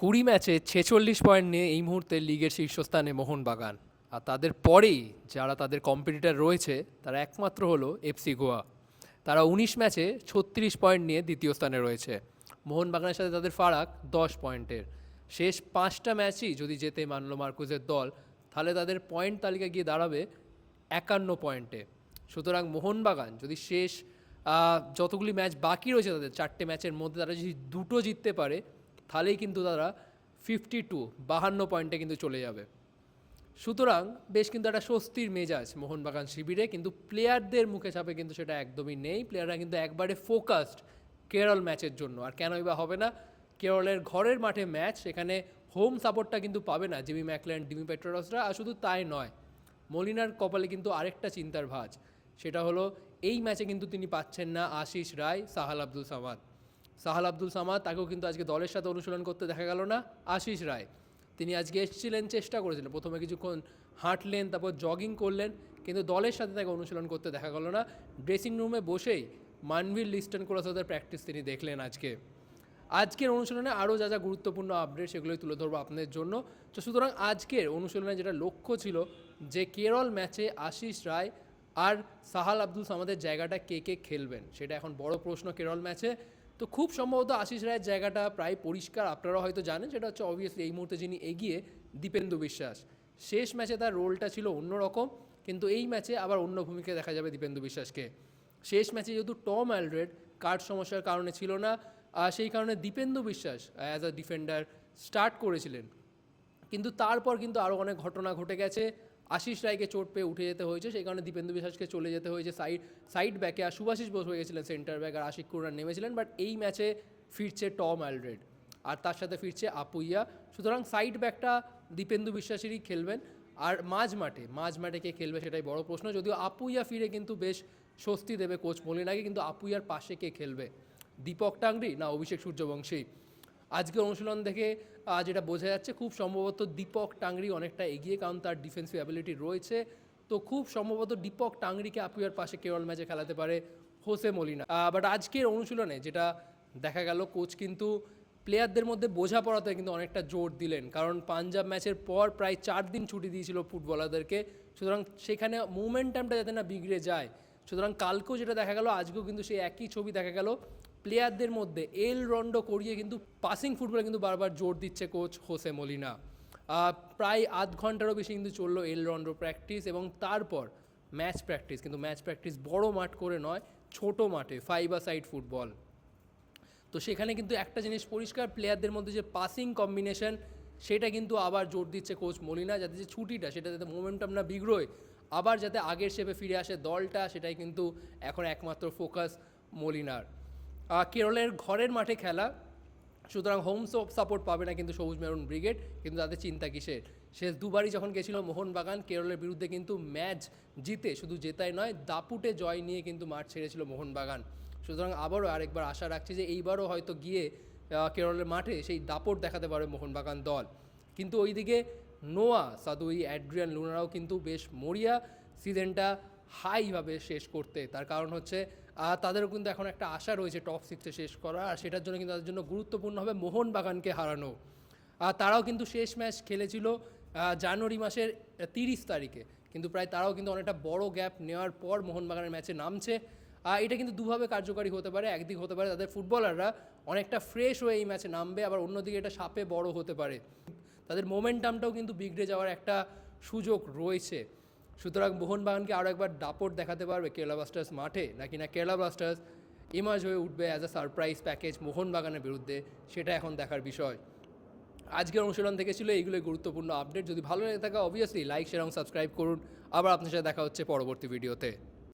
কুড়ি ম্যাচে ছেচল্লিশ পয়েন্ট নিয়ে এই মুহূর্তে লিগের শীর্ষস্থানে মোহনবাগান। আর তাদের পরেই যারা তাদের কম্পিটিটার রয়েছে, তারা একমাত্র হলো এফসি গোয়া। তারা উনিশ ম্যাচে ছত্রিশ পয়েন্ট নিয়ে দ্বিতীয় স্থানে রয়েছে। মোহনবাগানের সাথে তাদের ফারাক দশ পয়েন্টের। শেষ পাঁচটা ম্যাচই যদি যেতে মানলো মার্কুজের দল, তাহলে তাদের পয়েন্ট তালিকা গিয়ে দাঁড়াবে একান্ন পয়েন্টে। সুতরাং মোহনবাগান যদি শেষ যতগুলি ম্যাচ বাকি রয়েছে তাদের, চারটে ম্যাচের মধ্যে তারা যদি দুটো জিততে পারে তাহলেই কিন্তু তারা ফিফটি টু বাহান্ন পয়েন্টে কিন্তু চলে যাবে। সুতরাং বেশ কিন্তু একটা স্বস্তির মেজাজ মোহনবাগান শিবিরে, কিন্তু প্লেয়ারদের মুখে চাপে কিন্তু সেটা একদমই নেই। প্লেয়াররা কিন্তু একবারে ফোকাসড কেরল ম্যাচের জন্য। আর কেনই বা হবে না? কেরলের ঘরের মাঠে ম্যাচ সেখানে হোম সাপোর্টটা কিন্তু পাবে না জিমি ম্যাকল্যান্ড ডিমি পেট্রোরসরা আর শুধু তাই নয়, মলিনার কপালে কিন্তু আরেকটা চিন্তার ভাঁজ। সেটা হলো, এই ম্যাচে কিন্তু তিনি পাচ্ছেন না আশিস রায়, সাহাল আব্দুল সামাদ। সাহাল আব্দুল সামাদ, তাকেও কিন্তু আজকে দলের সাথে অনুশীলন করতে দেখা গেল না। আশিস রায়, তিনি আজকে এসেছিলেন, চেষ্টা করেছিলেন। প্রথমে কিছুক্ষণ হাঁটলেন, তারপর জগিং করলেন, কিন্তু দলের সাথে তাকে অনুশীলন করতে দেখা গেল না। ড্রেসিং রুমে বসেই মানভীর লিস্টন কোরাসাদের প্র্যাকটিস তিনি দেখলেন আজকে। আজকের অনুশীলনে আরও যা যা গুরুত্বপূর্ণ আপডেট সেগুলোই তুলে ধরবো আপনাদের জন্য। তো সুতরাং আজকের অনুশীলনে যেটা লক্ষ্য ছিল যে, কেরল ম্যাচে আশিস রায় আর সাহাল আব্দুল সামাদের জায়গাটা কে কে খেলবেন? সেটা এখন বড় প্রশ্ন কেরল ম্যাচে। তো খুব সম্ভবত আশিস রায়ের জায়গাটা প্রায় পরিষ্কার, আপনারা হয়তো জানেন, সেটা হচ্ছে অবভিয়াসলি এই মুহূর্তে যিনি এগিয়ে দীপেন্দু বিশ্বাস। শেষ ম্যাচে তার রোলটা ছিল অন্যরকম, কিন্তু এই ম্যাচে আবার অন্য ভূমিকায় দেখা যাবে দীপেন্দু বিশ্বাসকে। শেষ ম্যাচে যেহেতু টম অ্যালড্রেড কার্ড সমস্যার কারণে ছিল না আর সেই কারণে দীপেন্দু বিশ্বাস অ্যাজ আ ডিফেন্ডার স্টার্ট করেছিলেন। কিন্তু তারপর কিন্তু আরও অনেক ঘটনা ঘটে গেছে। আশিস রায়কে চোট পেয়ে উঠে যেতে হয়েছে, সেই কারণে দীপেন্দু বিশ্বাসকে চলে যেতে হয়েছে সাইড সাইড ব্যাকে আর সুভাষিস বোস হয়ে গেছিলেন সেন্টার ব্যাক আর আশিক কুরান নেমেছিলেন বাট এই ম্যাচে ফিরছে টম অ্যালড্রেড। আর তার সাথে ফিরছে আপুইয়া। সুতরাং সাইড ব্যাকটা দীপেন্দু বিশ্বাসেরই খেলবেন। আর মাঝ মাঠে মাঝ মাঠে কে খেলবে সেটাই বড় প্রশ্ন। যদিও আপুইয়া ফিরে কিন্তু বেশ স্বস্তি দেবে কোচ মলিনাকে কিন্তু আপুইয়ার পাশে কে খেলবে? দীপক টাংরি না অভিষেক সূর্যবংশী? আজকে অনুশীলন দেখে যেটা বোঝা যাচ্ছে খুব সম্ভবত দীপক টাংরি অনেকটা এগিয়ে, কারণ তার ডিফেন্সিভ অ্যাবিলিটি রয়েছে। তো খুব সম্ভবত দীপক টাংরিকে আপুয়ার পাশে কেরল ম্যাচে খেলাতে পারে হোসে মলিনা। বাট আজকের অনুশীলনে যেটা দেখা গেল কোচ কিন্তু প্লেয়ারদের মধ্যে বোঝাপড়াতে কিন্তু অনেকটা জোর দিলেন। কারণ পাঞ্জাব ম্যাচের পর প্রায় চার দিন ছুটি দিয়েছিল ফুটবলারদেরকে। সুতরাং সেখানে মুভমেন্টামটা যাতে না বিগড়ে যায়, সুতরাং কালকেও যেটা দেখা গেল, আজকেও কিন্তু সেই একই ছবি দেখা গেল। প্লেয়ারদের মধ্যে এল রন্ড করিয়ে কিন্তু পাসিং ফুটবলে কিন্তু বারবার জোর দিচ্ছে কোচ হোসে মলিনা। প্রায় আধ ঘন্টারও বেশি কিন্তু চলল এল রন্ডো প্র্যাকটিস এবং তারপর ম্যাচ প্র্যাকটিস কিন্তু ম্যাচ প্র্যাকটিস বড় মাঠ করে নয়, ছোট মাঠে ফাইবার সাইড ফুটবল তো সেখানে কিন্তু একটা জিনিস পরিষ্কার প্লেয়ারদের মধ্যে যে পাসিং কম্বিনেশন সেটা কিন্তু আবার জোর দিচ্ছে কোচ মলিনা, যাতে যে ছুটিটা, সেটা যাতে মোমেন্টাম না বিগ্রোয় আবার যাতে আগের শেপে ফিরে আসে দলটা, সেটাই কিন্তু এখন একমাত্র ফোকাস মলিনার। কেরলের ঘরের মাঠে খেলা। সুতরাং হোম সাপোর্ট পাবে না কিন্তু সবুজ মেরুন ব্রিগেড কিন্তু তাদের চিন্তা কিসের? শেষ দুবারই যখন গেছিল মোহনবাগান, কেরলের বিরুদ্ধে কিন্তু ম্যাচ জিতে, শুধু জেতাই নয়, দাপুটে জয় নিয়ে কিন্তু মাঠ ছেড়েছিল মোহনবাগান। সুতরাং আবারও আরেকবার আশা রাখছি যে এইবারও হয়তো গিয়ে কেরলের মাঠে সেই দাপট দেখাতে পারে মোহনবাগান দল। কিন্তু ওইদিকে নোয়া, সাদুই, অ্যাড্রিয়ান লুনারাও কিন্তু বেশ মরিয়া সিজনটা হাইভাবে শেষ করতে। তার কারণ হচ্ছে আহ, তাদেরও কিন্তু এখন একটা আশা রয়েছে টপ সিক্সে শেষ করা আর সেটার জন্য কিন্তু তাদের জন্য গুরুত্বপূর্ণ হবে মোহনবাগানকে হারানো। আর তারাও কিন্তু শেষ ম্যাচ খেলেছিল জানুয়ারি মাসের তিরিশ তারিখে। কিন্তু প্রায় তারাও কিন্তু অনেকটা বড় গ্যাপ নেওয়ার পর মোহনবাগানের ম্যাচে নামছে। আর এটা কিন্তু দুভাবে কার্যকারী হতে পারে একদিক হতে পারে তাদের ফুটবলাররা অনেকটা ফ্রেশ হয়ে এই ম্যাচে নামবে আবার অন্যদিকে এটা সাপে বড় হতে পারে। তাদের মোমেন্টামটাও কিন্তু বিগড়ে যাওয়ার একটা সুযোগ রয়েছে। সুতরাং মোহনবাগানকে আরও একবার দাপট দেখাতে পারবে কেরালা ব্লাস্টার্স মাঠে। নাকি না কেরালা ব্লাস্টার্স ইমার্জ হয়ে উঠবে অ্যাজ আ সারপ্রাইজ প্যাকেজ মোহনবাগানের বিরুদ্ধে, সেটা এখন দেখার বিষয়। আজকের অনুশীলন থেকে ছিল এইগুলোই গুরুত্বপূর্ণ আপডেট যদি ভালো লেগে থাকে অবভিয়াসলি লাইক শেয়ার এবং সাবস্ক্রাইব করুন। আবার আপনার সাথে দেখা হচ্ছে পরবর্তী ভিডিওতে